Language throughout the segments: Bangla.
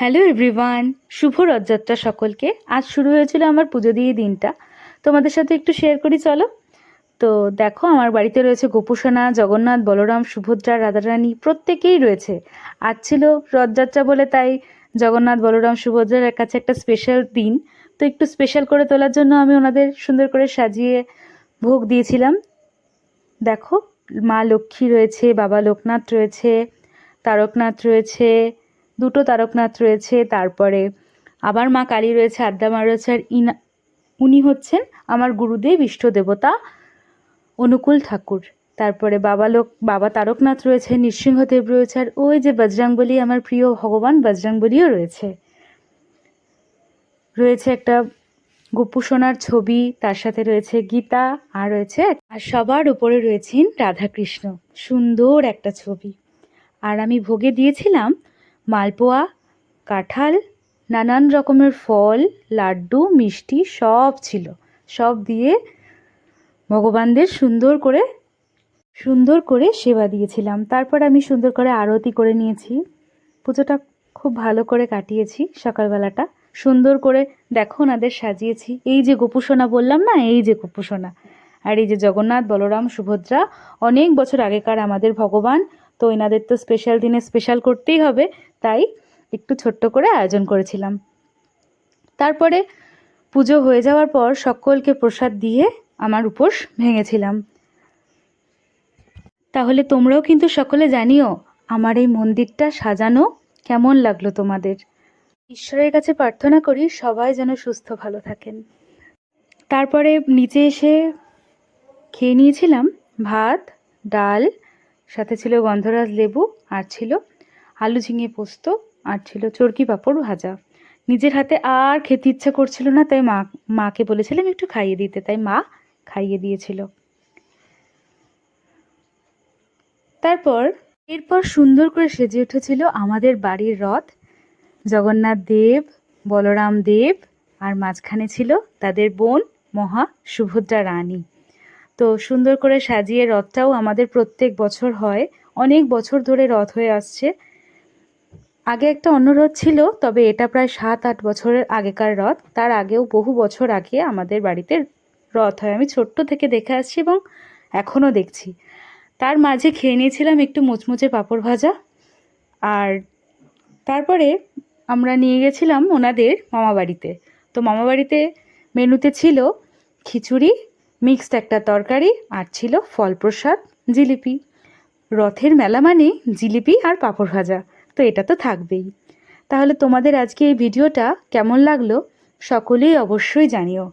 হ্যালো এভরিওয়ান শুভ রথযাত্রা সকলকে। আজ শুরু হয়েছিল আমার পুজো দিয়ে দিনটা। তোমাদের সাথে একটু শেয়ার করি, চলো। তো দেখো, আমার বাড়িতে রয়েছে গোপুসোনা, জগন্নাথ, বলরাম, সুভদ্রা, রাধারানী প্রত্যেকেই রয়েছে। আজ ছিল রথযাত্রা বলে তাই জগন্নাথ, বলরাম, সুভদ্রার কাছে একটা স্পেশাল দিন। তো একটু স্পেশাল করে তোলার জন্য আমি ওনাদের সুন্দর করে সাজিয়ে ভোগ দিয়েছিলাম। দেখো, মা লক্ষ্মী রয়েছে, বাবা লোকনাথ রয়েছে, তারকনাথ রয়েছে দুটো তারকনাথ রয়েছে, তারপরে আবার মা কালী রয়েছে, আদ্যা মা রয়েছে, আর ইনা, উনি হচ্ছেন আমার গুরুদেব ইষ্ট দেবতা অনুকূল ঠাকুর। তারপরে বাবা লোক, বাবা তারকনাথ রয়েছে নৃসিংহদেব রয়েছে, আর ওই যে বজরাংবলী, আমার প্রিয় ভগবান বজরাংবলীও রয়েছে। রয়েছে একটা গোপু সোনার ছবি, তার সাথে রয়েছে গীতা, আর রয়েছে আর সবার উপরে রয়েছেন রাধাকৃষ্ণ। সুন্দর একটা ছবি। আর আমি ভোগে দিয়েছিলাম মালপোয়া, কাঁঠাল, নানান রকমের ফল, লাড্ডু, মিষ্টি সব ছিল। সব দিয়ে ভগবানদের সুন্দর করে সুন্দর করে সেবা দিয়েছিলাম। তারপর আমি সুন্দর করে আরতি করে নিয়েছি। পুজোটা খুব ভালো করে কাটিয়েছি সকালবেলাটা। সুন্দর করে দেখো ওনাদের সাজিয়েছি। এই যে গোপুসোনা বললাম না, এই যে গোপুসোনা। আর এই যে জগন্নাথ, বলরাম, সুভদ্রা, অনেক বছর আগেকার আমাদের ভগবান তো এনাদের তো স্পেশাল দিনে স্পেশাল করতেই হবে, তাই একটু ছোট্ট করে আয়োজন করেছিলাম। তারপরে পুজো হয়ে যাওয়ার পর সকলকে প্রসাদ দিয়ে আমার উপোস ভেঙেছিলাম। তাহলে তোমরাও কিন্তু সকলে জানিও আমার এই মন্দিরটা সাজানো কেমন লাগল তোমাদের। ঈশ্বরের কাছে প্রার্থনা করি সবাই যেন সুস্থ ভালো থাকেন। তারপরে নিচে এসে খেয়ে নিয়েছিলাম ভাত, ডাল সাথে ছিল গন্ধরাজ লেবু, আর ছিল আলু ঝিঙে পোস্ত, আর ছিল চরকি পাঁপড় ভাজা। নিজের হাতে আর খেতে ইচ্ছা করছিল না, তাই মা, মাকে বলেছিলাম একটু খাইয়ে দিতে। তাই মা খাইয়ে দিয়েছিল। তারপর, এরপর সুন্দর করে সেজে উঠেছিল আমাদের বাড়ির রথ। জগন্নাথ দেব, বলরাম দেব, আর মাঝখানে ছিল তাদের বোন মহা সুভদ্রা রানী। তো সুন্দর করে সাজিয়ে রথটাও আমাদের প্রত্যেক বছর হয়। অনেক বছর ধরে রথ হয়ে আসছে। আগে একটা অন্য রথ ছিল, তবে এটা প্রায় সাত, আট বছরের আগেকার রথ। তার আগেও বহু বছর আগে আমাদের বাড়িতে রথ হয়। আমি ছোট্ট থেকে দেখে আসছি এবং এখনও দেখছি। তার মাঝে খেয়ে নিয়েছিলাম একটু মুচমুচে পাঁপড় ভাজা। আর তারপরে আমরা নিয়ে গেছিলাম ওনাদের মামাবাড়িতে। তো মামাবাড়িতে মেনুতে ছিল খিচুড়ি মিক্সড একটা তরকারি আর ছিল ফল প্রসাদ জিলিপি। রথের মেলা মানে জিলিপি আর পাঁপড় ভাজা, তো এটা তো থাকবেই। তাহলে তোমাদের আজকে এই ভিডিওটা কেমন লাগল সকলেই অবশ্যই জানিও।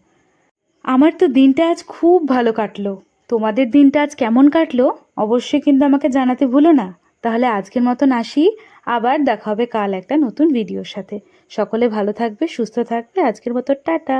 আমার তো দিনটা আজ খুব ভালো কাটলো। তোমাদের দিনটা আজ কেমন কাটলো অবশ্যই কিন্তু আমাকে জানাতে ভুলো না। তাহলে আজকের মতন আসি, আবার দেখা হবে কাল একটা নতুন ভিডিওর সাথে। সকলে ভালো থাকবে, সুস্থ থাকবে, আজকের মতো টাটা।